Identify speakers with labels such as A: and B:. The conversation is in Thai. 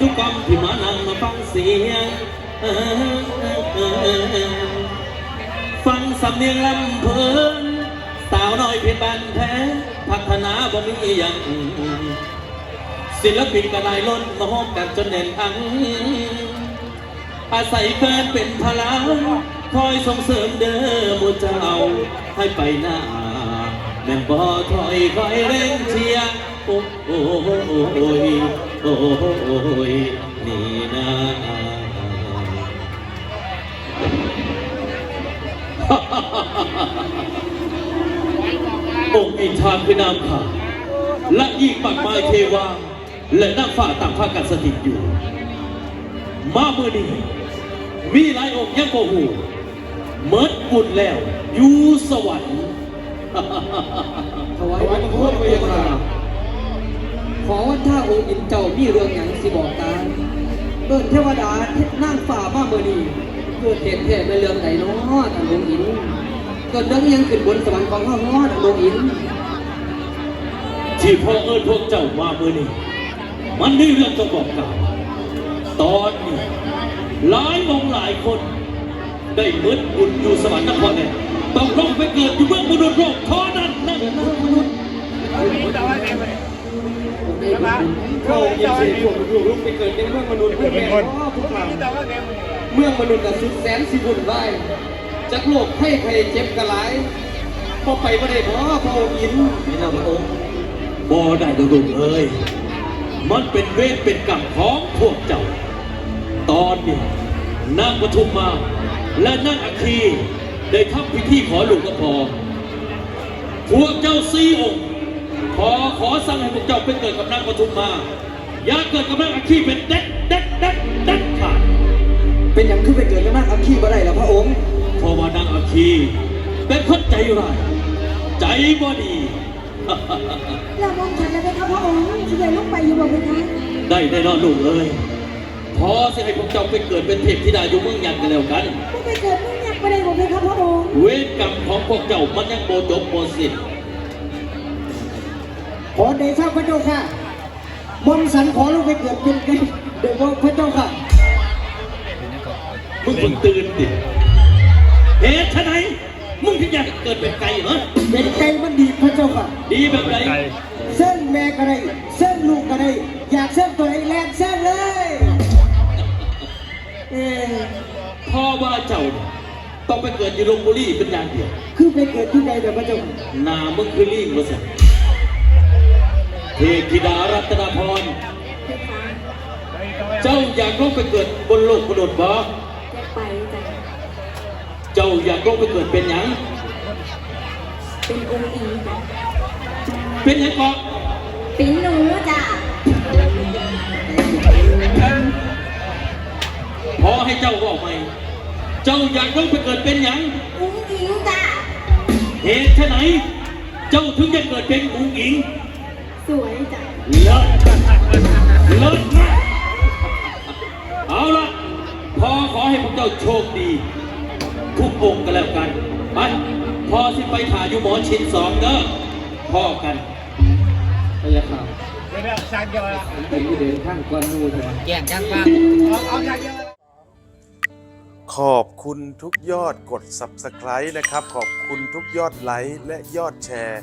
A: ทุกกองที่มานั่งมาฟังเสียงฟังสำเนียงลำเพลินสาวน้อยเพชรบ้านแท้พัฒนาบ่มีอย่างศิลปินกระไดล้นมาหอมกันจนแน่นอัง อาศัยแฟนเป็นพลังคอยส่งเสริมเด้อหมูเจ้าให้ไปหน้าแม่นบ่ถอยคอยเร่งเชียร์ โอ้โอ้โอ้โอ้ยโอ้โอ้ยนี่นะองค์อินทาคือนามขาและอีกมากมายเทวา และนางฟ้าต่างพากันสถิตอยู่ มาเมื่อนี้มีหลายองค์ยังโกหูเมิดบุญแล้วอยู่สวรรค์
B: ถวายบังคมพระเจ้าค่ะ ขอวันท่าองค์อินเจ้ามีเรื่องอย่างสิบอกตาเอิ้นเทวดาเทพนางฝ่ามาเมื่อนี้เกิดเหตุแท้ในเรื่องไหนเนาะทางองค์อินเกิดเรื่องยังขึ้นบนสวรรค์ของเฮาเนาะทางองค์อิน
A: ที่พ่อเอิญพวกเจ้ามาเมื่อนี้มันมีเรื่องจะบอกกล่าวตอนนี้หลายมองหลายคน ได้เมิดบุญอยู่สวรรค์นครเนี่ยต้องลงไปเกิดอยู่เมืองมนุษย์โลกเท่านั้นนะ
B: เกิดเรื่องมนุษย์ ผมได้บุญเข้าเย็นเสีพวกลูกลูกไปเกิดในเมืองมนุษย์เพื่อแม่พ่อผู้ข่าวเมืองมนุษย์น่ะสุดแสนสิบุญไหวจากโลกให้ใครเจ็บกระหลายพอไปบ่ได้พ่อพระองค์อินไม่นำพระองค์
A: บ่ได้ดดุเอ้ยมันเป็นเวรเป็นกรรมของพวกเจ้า ตอนนี้นางปทุมมาและนางอัคคีได้ทำพิธีขอหลวงพ่อพอพวกเจ้าซีองค์ ขอขอสั่งให้พวกเจ้าไปเกิดกับนางปทุมมา อย่าเกิดกับนางอัคคีเป็นเด็ดเด็ดเด็ดเด็ดขาด
B: เป็นอย่างขึ้นไปเกิดกันมากอักขี้บ่ได้แล้วพระองค์
A: เพราะว่านางอัคคีเป็นคนใจร้ายใจบ่ดี
C: เรามองฉันแล้วไหมครับพระองค์ที่เดินลงไปอยู่บอกไหมคะ
A: ได้แน่นอนลูกเอ้ยพอสิให้พวกเจ้าไปเกิดเป็นเทพธิดาอยู่เมืองยันกันแล้วกัน
C: ไม่ไปเกิดเมืองยักษ์ไปเลยบอกไหมครับพระองค์
A: เวรกรรมของพวกเจ้ามันยังโบจบโบสิ้น
B: ขอเดชะพระเจ้าค่ะมนต์สันขอลูกไปเกิดเป็นกันเดี๋ยวบอกพระเจ้าค่ะ
A: มึงเพิ่งตื่นดิเหตุไฉนมึงถึงอยากเกิดเป็นไก่เหรอ
B: เป็นไก่มันดีพระเจ้าค่ะ
A: ดีแบบไหน
B: เส้นแม่ก็ได้เส้นลูกก็ได้อยากเส้นตัวไหนแลกเส้นเลย
A: เอ๊ะพ่อว่าเจ้าเนี่ยต้องไปเกิดอยู่ลงบุรีเป็นอย่างเดียว
B: คือไปเกิดที่ใดเดี๋ยวพระเจ้าค่ะ
A: หนามึงคือลิงมาสิเทพธิดารัตนพร
C: เพคะ
A: เจ้าอยากลงไปเกิดบนโลกมนุษย์บ่
C: จะไปจ้ะ
A: เจ้าอยากลงไปเกิดเป็นหยัง
C: เป็นองค์อินจ้ะ
A: เป็นหยังก่อน
C: เป็นหนูจ้ะ
A: พอให้เจ้าบอกไหมเจ้าอยากลงไปเกิดเป็นหยัง
C: องค์อินจ้ะ
A: เหตุไฉนเจ้าถึงจะเกิดเป็นอุ๋งอิง
C: สวยจ้ะ
A: เลิศเลิศมากเอาละพอขอให้พวกเจ้าโชคดี ทุกองค์กันแล้วกันไปพอสิไปถ่ายอยู่หมอชินสองเด้อพ่อกัน
B: พระยาค่ะ
D: เดี๋ยวๆสั่งเดียวละ
B: เป็นผู้เดินข้างกวนมูเถอะ
D: แก่งจังป้าเอาเอาสั่งเดียวละ
E: ขอบคุณทุกยอดกด Subscribe นะครับ ขอบคุณทุกยอดไลค์และยอดแชร์